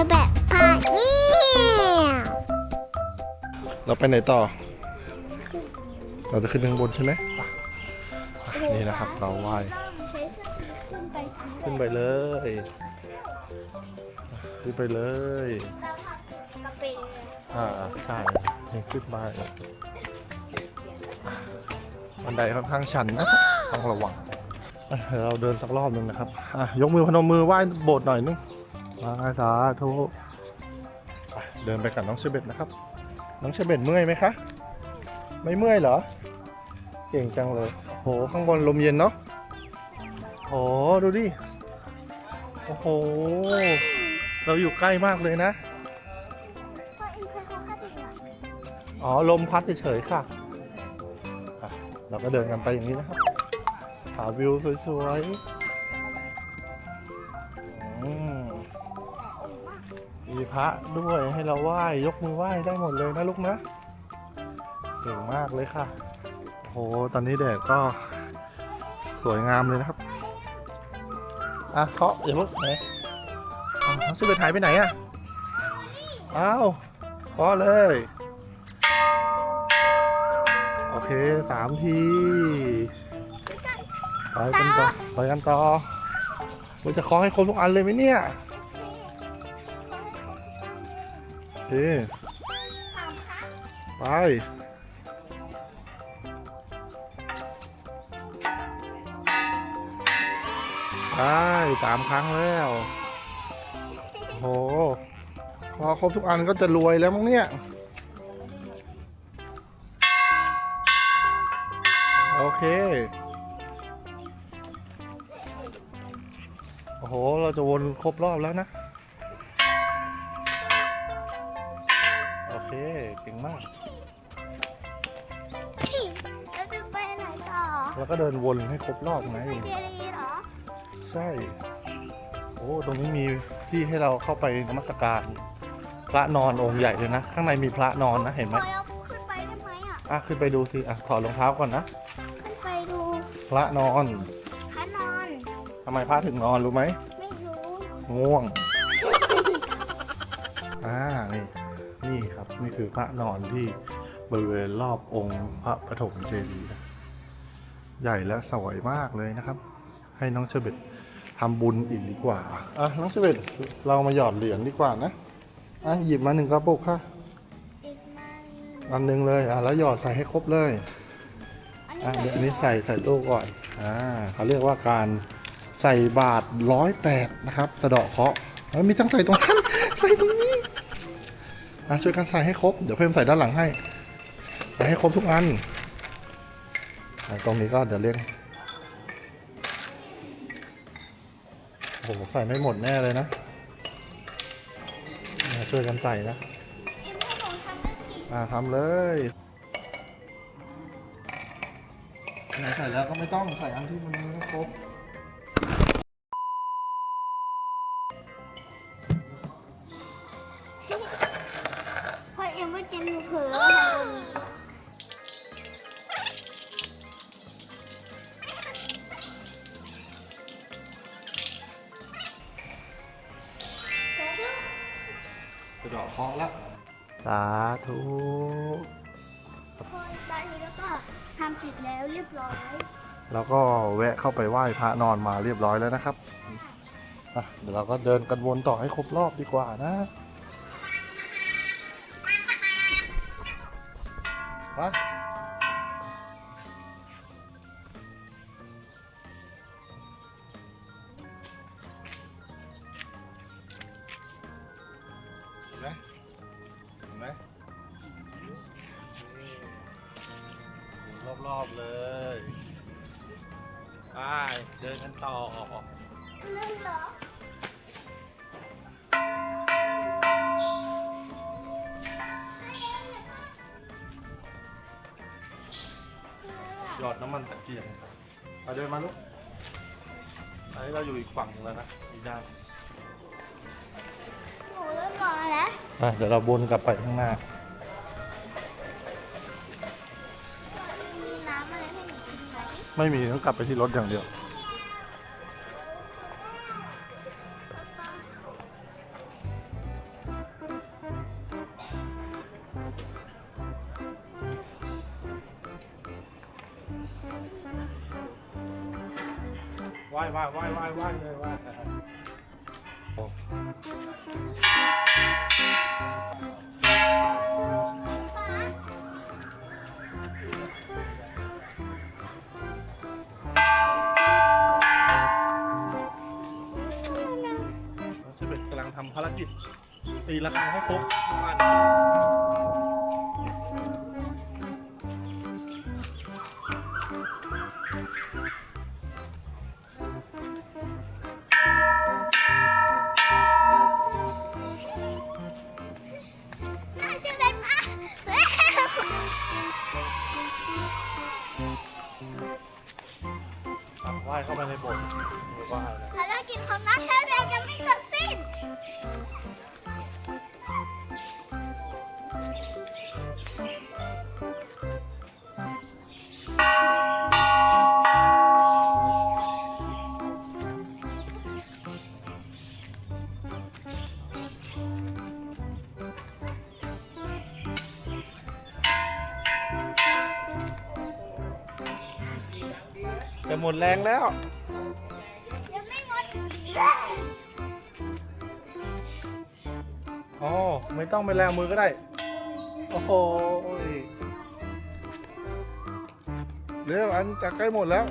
อแบบพาเนี่ยเราไปไหนต่อ เราจะขึ้นข้างบนใช่ไหมไปนี่นะครับ เราว่ายขึ้นไปเลยขึ้นไปเลยกระเป็นอ่าใช่นี่ขึ้นมาบันไดค่อนข้างชันนะ ต้องระวังอะเดี๋ยวเราเดินสักรอบหนึ่งนะครับอะยกมือพนมมือไหว้โบสถ์หน่อยนึงมา สาธุเดินไปกับน้องเชเบตนะครับ น้องเชเบตเมื่อยไหมคะ ไม่เมื่อยเหรอ เก่งจังเลย โห ข้างบนลมเย็นเนาะ โห ดูดิ โอ้โห เราอยู่ใกล้มากเลยนะ อ๋อ ลมพัดเฉยๆค่ะอะเราก็เดินกันไปอย่างนี้นะครับ หาวิวสวยๆ พระด้วยให้เราไหว้ยกมือไหว้ได้หมดเลยนะลูกนะเก่งมากเลยค่ะโอ้โหตอนนี้แดดก็สวยงามเลยนะครับอะเคาะอย่าลุกไหนอ้าวน้องชื่อไปถ่ายไปไหนอะอ้าวเคาะเลย โอเคสามทีไปกันต่อไปกันต่อมันจะเคาะให้ครบทุกอันเลยไหมเนี่ย เคไป ไปสามครั้งแล้วโหพอครบทุกอันก็จะรวยแล้วมั้งเนี่ย โอเค โอ้โห เราจะวนครบรอบแล้วนะ เคเก่งมากเราจะไปไหนต่อแล้วก็เดินวนให้ครบรอบไง เจดีย์เหรอ ใช่ โอ้ ตรงนี้มีที่ให้เราเข้าไปนมัสการ พระนอนองค์ใหญ่เลยนะ ข้างในมีพระนอนนะ เห็นไหมพอเราขึ้นไปได้ไหมอะ อะ ขึ้นไปดูสิ อะ ถอดรองเท้าก่อนนะ ขึ้นไปดูพระนอน พระนอน ทำไมพระถึงนอนรู้ไหม ไม่รู้ ง่วง อ่า นี่ นี่ครับ นี่คือพระนอนที่บริเวณรอบองค์พระปฐมเจดีย์ใหญ่และสวยมากเลยนะครับ ให้น้องเชเบตทำบุญอีกดีกว่าอะน้องเชเบตเรามาหยอดเหรียญดีกว่านะอะหยิบมาหนึ่งกระปุกค่ะอันหนึ่งเลยอะแล้วหยอดใส่ให้ครบเลยอะเดี๋ยวนี้ใส่ใส่ตู้ก่อนอ่าเขาเรียกว่าการใส่บาทร้อยแปดนะครับ สะเดาะเคาะแล้วมีทั้งใส่ตรงนั้นใส่ตรงนี้ อะช่วยกันใส่ให้ครบ เดี๋ยวเพิ่มใส่ด้านหลังให้ ใส่ให้ครบทุกอันตรงนี้ก็เดี๋ยวเรียกโอ้โหใส่ไม่หมดแน่เลยนะ ช่วยกันใส่นะอ็มให้หนูทำได้สิอ่าทำเลยใส่แล้วก็ไม่ต้องใส่อันที่มันไม่ครบ กระดอกเคาะละสาธุคนตอนนี้แล้วก็ทำเสร็จแล้วเรียบร้อย แล้วก็แวะเข้าไปไหว้พระนอนมาเรียบร้อยแล้วนะครับอะเดี๋ยวเราก็เดินกันวนต่อให้ครบรอบดีกว่านะไป ไหมเห็นไหมนี่รอบๆเลยไปเดินกันต่อเล่นเหรอหยอดน้ำมันตะเกียงเอาเดินมาลูกอันนี้เราอยู่อีกฝั่งหนึงแล้วนะอีกด้าน เดี๋ยวเราวนกลับไปข้างหน้าไม่มีต้องกลับไปที่รถอย่างเดียว ไหว้ไหว้ไหว้ไหว้ไหว้เลยไหว้ เชเบตกำลังทำภารกิจตีระฆังให้ครบทุกอัน ว่ายเข้าไปในโบสถ์ว่ายนะ ภารกิจของน้าชายแดงยังไม่จบสิ้น จะหมดแรงแล้ว ยังไม่หมดอ๋อ ไม่ต้องไปแรงมือก็ได้ โอ้โหยเร็วอันจะใกล้หมดแล้ว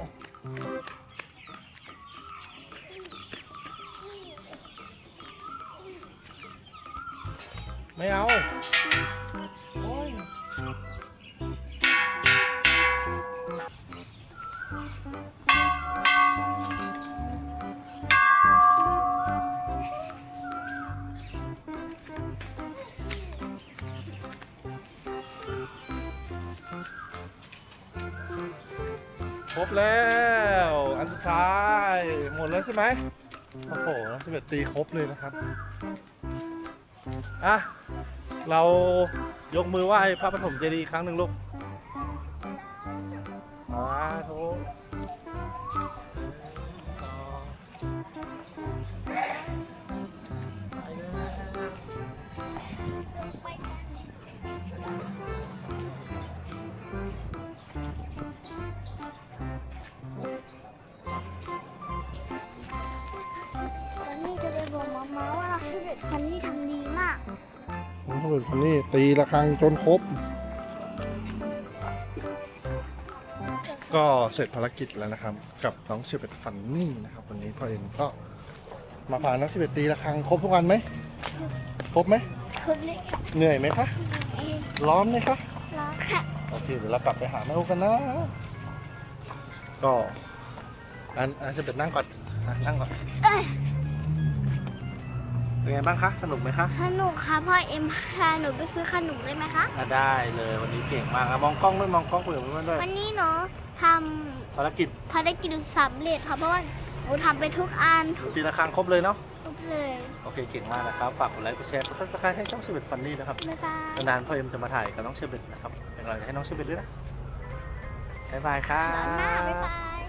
ไม่เอา ครบแล้ว อันสุดท้าย หมดแล้วใช่ไหมโอ้โหน้องสิบเอ็ดตีครบเลยนะครับ อะ เรายกมือไหว้พระปฐมเจดีย์อีกครั้งหนึ่งลูก สาธุ ว่าชื่อเด็กคนนี้ทำดีมากน้องสิบเอ็ดคนนี้ตีระฆังจนครบ ก็เสร็จภารกิจแล้วนะครับ กับน้องสิบเอ็ดฟันนี่นะครับ วันนี้พ่อเอ็มก็มาพาน้องสิบเอ็ดตีระฆังครบทุกวันไหมครบไหมคือเล็กเหนื่อยไหมคะเองร้อนไหมคะรอค่ะ โอเคเดี๋ยวเรากลับไปหาแม่อูกันนะ ก็อันอันจะเป็นนั่งก่อนอะนั่งก่อน เอ้ย เป็นไงบ้างคะ สนุกไหมคะสนุกค่ะพ่อเอ็มพาหนูไปซื้อขนมได้ไหมคะอะได้เลยวันนี้เก่งมากอะมองกล้องด้วยมองกล้องคุยกับเพื่อนๆด้วยวันนี้หนูทภารกิจำภารกิจสำเร็จค่ะเพราะว่าหนูทำไปทุกอันทุกตีละครั้งครบเลยเนาะ ทุกเลยโอเคเก่งมากนะครับ ฝากกดไลค์กดแชร์กดซับสไครต์ให้ช่องเชเบตฟันนี่นะครับ บ๊ายบาย นานๆพ่อเอ็มจะมาถ่ายกับน้องเชเบตนะครับเป็นกำลังใจให้น้องเชเบตด้วยนะบ๊ายบายครัร้อนหน้าบ๊ายบ บาย